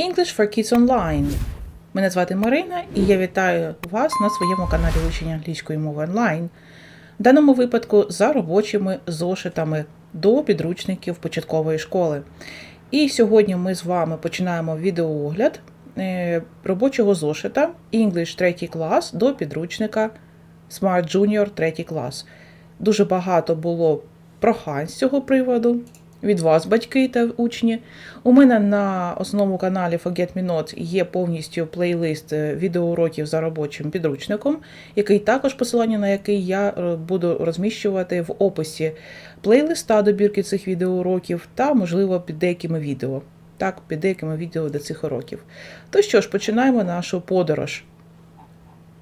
English for Kids Online. Мене звати Марина і я вітаю вас на своєму каналі вивчення англійської мови онлайн. В даному випадку за робочими зошитами до підручників початкової школи. І сьогодні ми з вами починаємо відеоогляд е, робочого зошита English 3 клас до підручника Smart Junior 3 клас. Дуже багато було прохань з цього приводу від вас, батьки та учні. У мене на основному каналі Forget Me Not є повністю плейлист е, відеоуроків за робочим підручником, який також посилання на який я е, буду розміщувати в описі плейлиста добірки цих відеоуроків та, можливо, під деякими відео. Так, під деякими відео до цих уроків. То що ж, починаємо нашу подорож.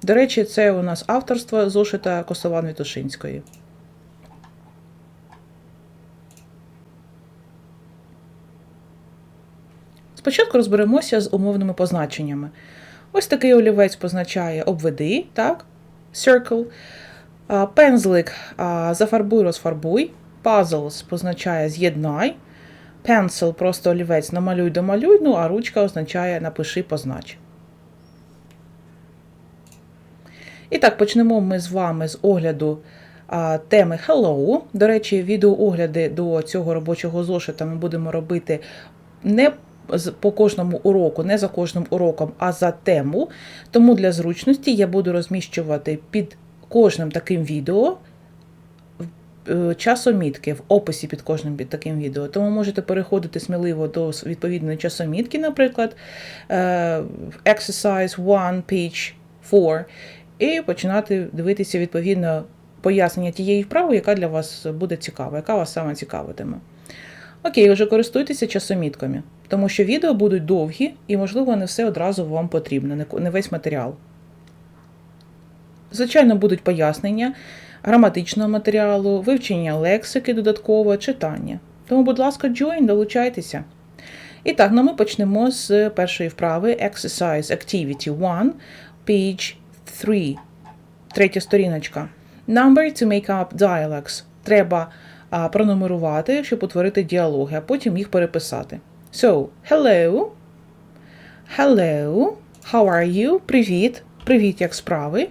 До речі, це у нас авторство зошита Косован Вітушинської. Спочатку розберемося з умовними позначеннями. Ось такий олівець позначає обведи, так? Circle. Пензлик зафарбуй, розфарбуй. Puzzles позначає з'єднай. Pencil просто олівець намалюй, домалюй, ну а ручка означає напиши, познач. І так, почнемо ми з вами з огляду а, теми Hello. До речі, відеоогляди до цього робочого зошита ми будемо робити не по кожному уроку, не за кожним уроком, а за тему. Тому для зручності я буду розміщувати під кожним таким відео е, часомітки в описі під кожним під таким відео. Тому можете переходити сміливо до відповідної часомітки, наприклад, е, exercise 1, page 4, і починати дивитися відповідно пояснення тієї вправи, яка для вас буде цікава, яка вас саме цікавитиме. Окей, вже користуйтеся часомітками, тому що відео будуть довгі і, можливо, не все одразу вам потрібно, не весь матеріал. Звичайно, будуть пояснення граматичного матеріалу, вивчення лексики додатково, читання. Тому, будь ласка, join, долучайтеся. І так, ну ми почнемо з першої вправи Exercise Activity 1, page 3. Третя сторіночка. Number to make up dialogues. Треба пронумерувати, щоб утворити діалоги, а потім їх переписати. So, hello. Hello. How are you? Привіт. Привіт, як справи?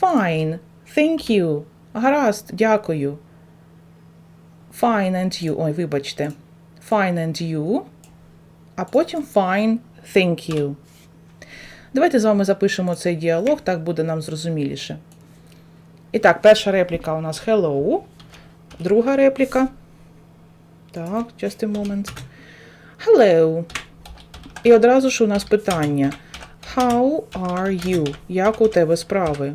Fine. Thank you. Гаразд, дякую. Fine and you. Ой, вибачте. Fine and you. А потім fine, thank you. Давайте з вами запишемо цей діалог, так буде нам зрозуміліше. І так, перша репліка у нас hello. Друга репліка. Так, just a moment. Hello. І одразу ж у нас питання. How are you? Як у тебе справи?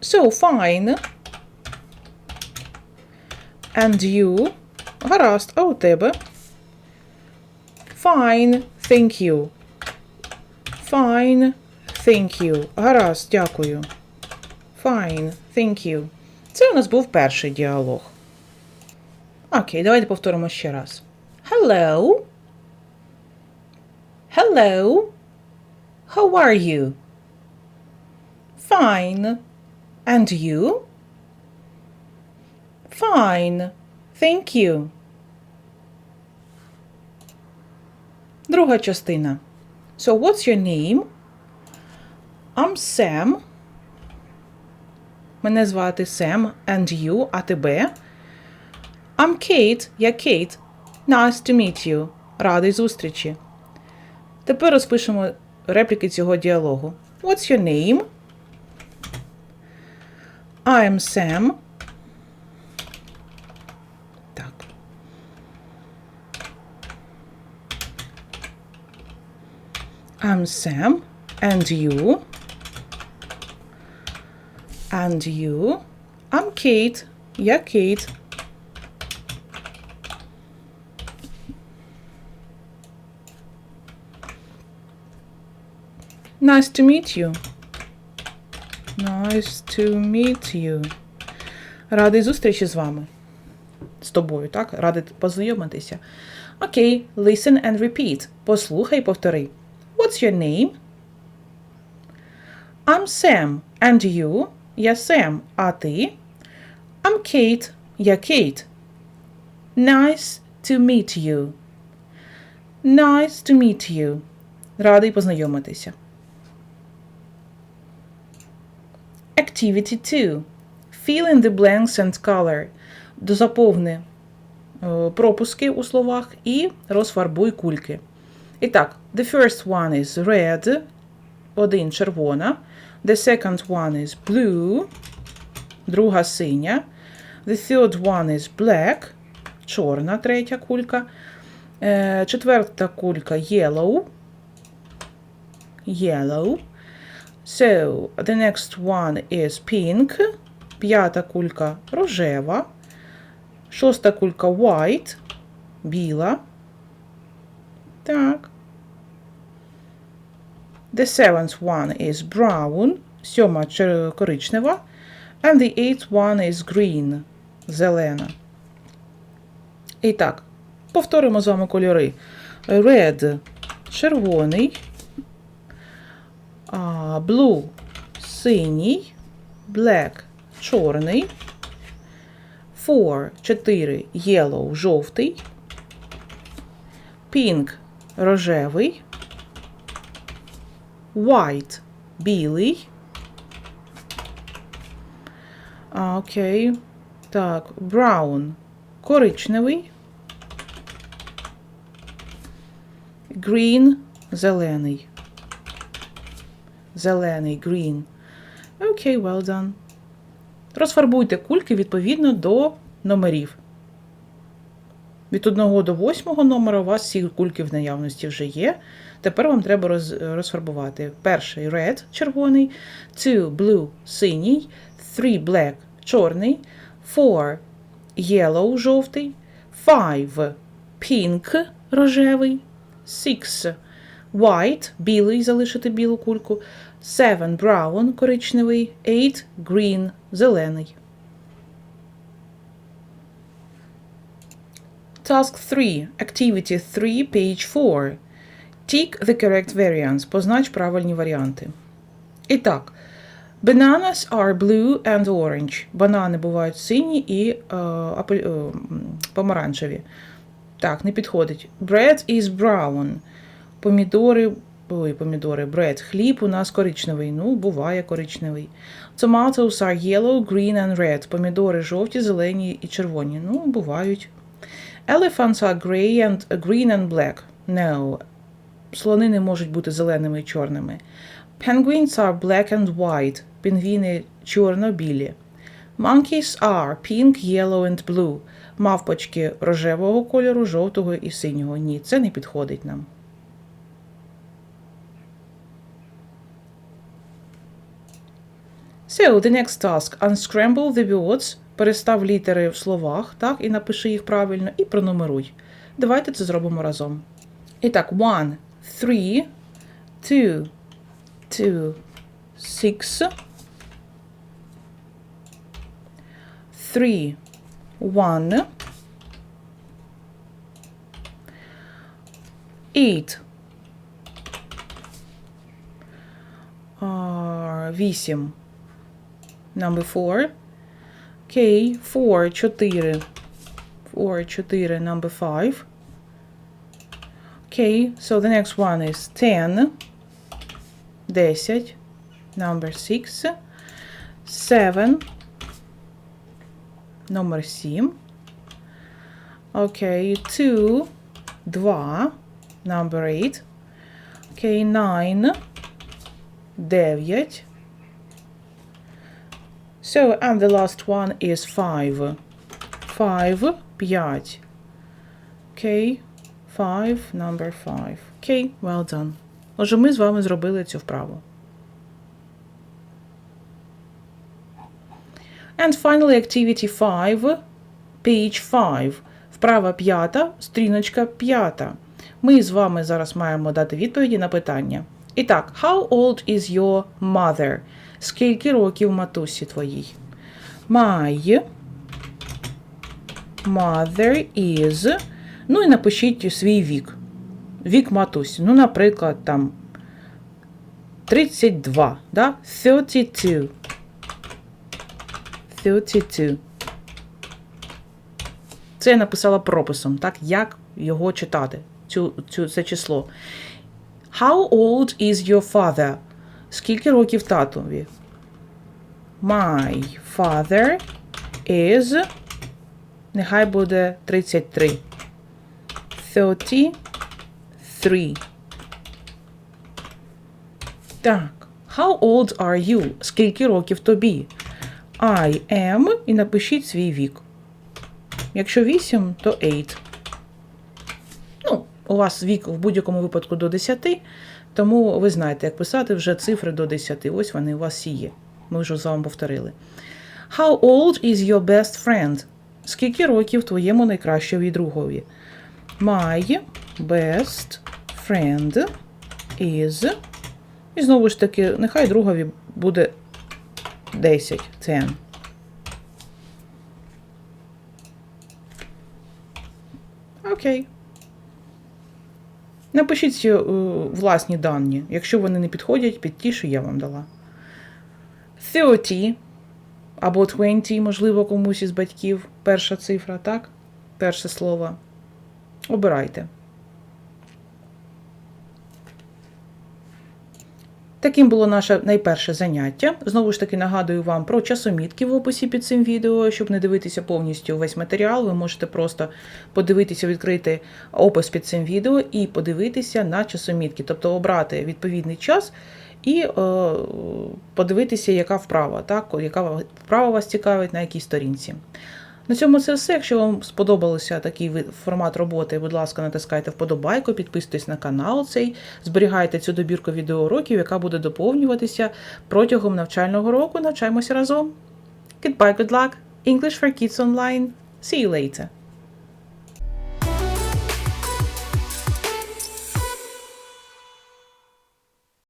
So fine. And you? Гаразд, а у тебе? Fine, thank you. Fine, thank you. Гаразд, дякую. Fine, thank you. Це у нас був перший діалог. Окей, давайте повторимо ще раз. Hello. Hello. How are you? Fine. And you? Fine. Thank you. Друга частина. So, what's your name? I'm Sam. Мене звати Сем, and you, а тебе? I'm Kate, я Кейт. Nice to meet you. Радий зустрічі. Тепер розпишемо репліки цього діалогу. What's your name? I'm Sam. Так. I'm Sam. And you? And you? I'm Kate. Я Кейт. Nice to meet you. Nice to meet you. Радий зустрічі з вами. З тобою, так? Радий познайомитися. Окей, listen and repeat. Послухай повтори. What's your name? I'm Sam. And you? Я Сем. А ти? I'm Kate. Я Кейт. Nice to meet you. Nice to meet you. Радий познайомитися. Activity 2. Fill in the blanks and color. Дозаповни е, пропуски у словах і розфарбуй кульки. І так, the first one is red. Один червона. The second one is blue. Друга синя. The third one is black. Чорна третя кулька. Е, Четверта кулька yellow. Yellow. So, the next one is pink. П'ята кулька рожева. Шоста кулька white. Біла. Так. The seventh one is brown. Сьома коричнева. And the eighth one is green. Зелена. І так, повторимо з вами кольори. Red червоний. Blue синій. Black чорний. Four 4 yellow жовтий. Pink рожевий. White білий. А, Окей. Так, brown коричневий. Green зелений. Зелений, green. Окей, well done. Розфарбуйте кульки відповідно до номерів. Від 1 до 8 номера у вас всі кульки в наявності вже є. Тепер вам треба роз, розфарбувати. Перший red червоний, two blue синій, three black чорний, four yellow жовтий, five pink рожевий, six white білий, залишити білу кульку, seven brown коричневий, eight green зелений. Task 3. Activity 3, page 4. Tick the correct variants. Познач правильні варіанти. І так. Bananas are blue and orange. Банани бувають сині і апель, е, помаранчеві. Так, не підходить. Bread is brown. Помідори. Ой, помідори, bread. Хліб у нас коричневий. Ну, буває коричневий. Tomatoes are yellow, green and red. Помідори жовті, зелені і червоні. Ну, бувають. Elephants are grey and green and black. No. Слони не можуть бути зеленими і чорними. Penguins are black and white. Пінгвіни чорно-білі. Monkeys are pink, yellow and blue. Мавпочки рожевого кольору, жовтого і синього. Ні, це не підходить нам. So, the next task. Unscramble the words. Перестав літери в словах, так, і напиши їх правильно, і пронумеруй. Давайте це зробимо разом. І так, one, three, two, two, six, three, one, eight, а, вісім, number four, окей, four, чотири, four, чотири, number five, Okay, so the next one is 10, 10, number 6, 7, номер 7. Okay, 2, 2, number 8. Okay, 9, 9. So, and the last one is 5. 5, 5. Okay, Five, number five. Окей, well done. Отже, ми з вами зробили цю вправу. And finally, activity 5, page 5. Вправа п'ята, стріночка п'ята. Ми з вами зараз маємо дати відповіді на питання. І так, how old is your mother? Скільки років матусі твоїй? My mother is Ну і напишіть свій вік. Вік матусі. Ну, наприклад, там 32, да? 32. 32. Це я написала прописом, так, як його читати, цю, цю, це число. How old is your father? Скільки років татові? My father is. Нехай буде 33. 33. Так. How old are you? Скільки років тобі? I am і напишіть свій вік. Якщо 8, то 8. Ну, у вас вік в будь-якому випадку до 10, тому ви знаєте, як писати вже цифри до 10. Ось вони у вас є. Ми вже з вами повторили. How old is your best friend? Скільки років твоєму найкращому другові? My best friend is. І знову ж таки, нехай другові буде 10. 10. Окей. Напишіть е, власні дані, якщо вони не підходять під ті, що я вам дала. 30 або 20, можливо, комусь із батьків. Перша цифра, так? Перше слово. Обирайте. Таким було наше найперше заняття. Знову ж таки нагадую вам про часомітки в описі під цим відео. Щоб не дивитися повністю весь матеріал, ви можете просто подивитися, відкрити опис під цим відео і подивитися на часомітки, тобто обрати відповідний час і е, подивитися, яка вправа, так, яка вправа вас цікавить на якій сторінці. На цьому це все. Якщо вам сподобався такий формат роботи, будь ласка, натискайте вподобайку, підписуйтесь на канал цей, зберігайте цю добірку відеоуроків, яка буде доповнюватися протягом навчального року. Навчаємося разом. Goodbye, good luck. English for Kids Online. See you later.